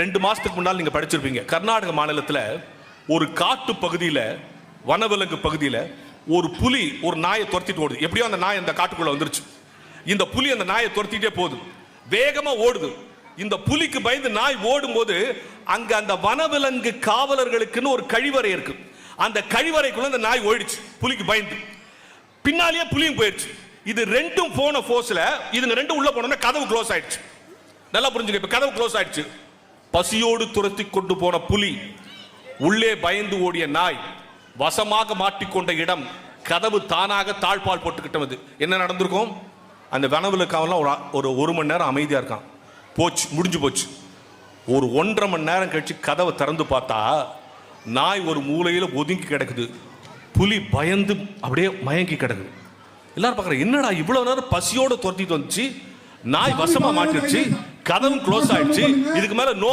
ரெண்டு மாசத்துக்கு முன்னால் நீங்க படிச்சிருப்பீங்க. கர்நாடக மாநிலத்துல ஒரு காட்டு பகுதியில வனவிலங்கு பகுதியில ஒரு புலி ஒரு நாயை துரத்திட்டு ஓடுது. எப்படியோ அந்த நாய் அந்த காட்டுக்குள்ள வந்துருச்சு. இந்த புலி அந்த நாயை துரத்திட்டே போகுது. வேகமா ஓடுது. இந்த புலிக்கு பயந்து நாய் ஓடும்போது அங்க அந்த வனவிலங்கு காவலர்களுக்குன்னு ஒரு கழிவறை இருக்கு. அந்த கழிவறைக்குள்ள அந்த நாய் ஓடிச்சு புலிக்கு பயந்து. பின்னாலேயே புலியும் போயிடுச்சு இது ரெண்டும் போன ஃபோர்ஸ்ல இதுங்க ரெண்டும் உள்ள போனோம்னா கதவு க்ளோஸ் ஆயிடுச்சு. நல்லா புரிஞ்சுக்க இப்ப கதவு க்ளோஸ் ஆயிடுச்சு. பசியோடு துரத்தி கொண்டு போன புலி உள்ளே பயந்து ஓடிய நாய் வசமாக மாட்டிக்கொண்ட இடம் கதவு தானாக தாழ்பால் போட்டுக்கிட்டது. என்ன நடந்திருக்கும்? அந்த வனவில் காவலாம் ஒரு ஒரு ஒரு மணி நேரம் அமைதியா இருக்கான். போச்சு முடிஞ்சு போச்சு. ஒரு ஒன்றரை மணி நேரம் கழிச்சு கதவை திறந்து பார்த்தா நாய் ஒரு மூலையில ஒதுங்கி கிடக்குது. புலி பயந்து அப்படியே மயங்கி கிடக்குது. எல்லாரும் பார்க்குறாங்க என்னடா இவ்வளவு நேரம் பசியோட துரத்திட்டு வந்துச்சு? நாய் வசமா மாட்டிருச்சு? கதவும் க்ளோஸ் ஆயிடுச்சு. இதுக்கு மேல நோ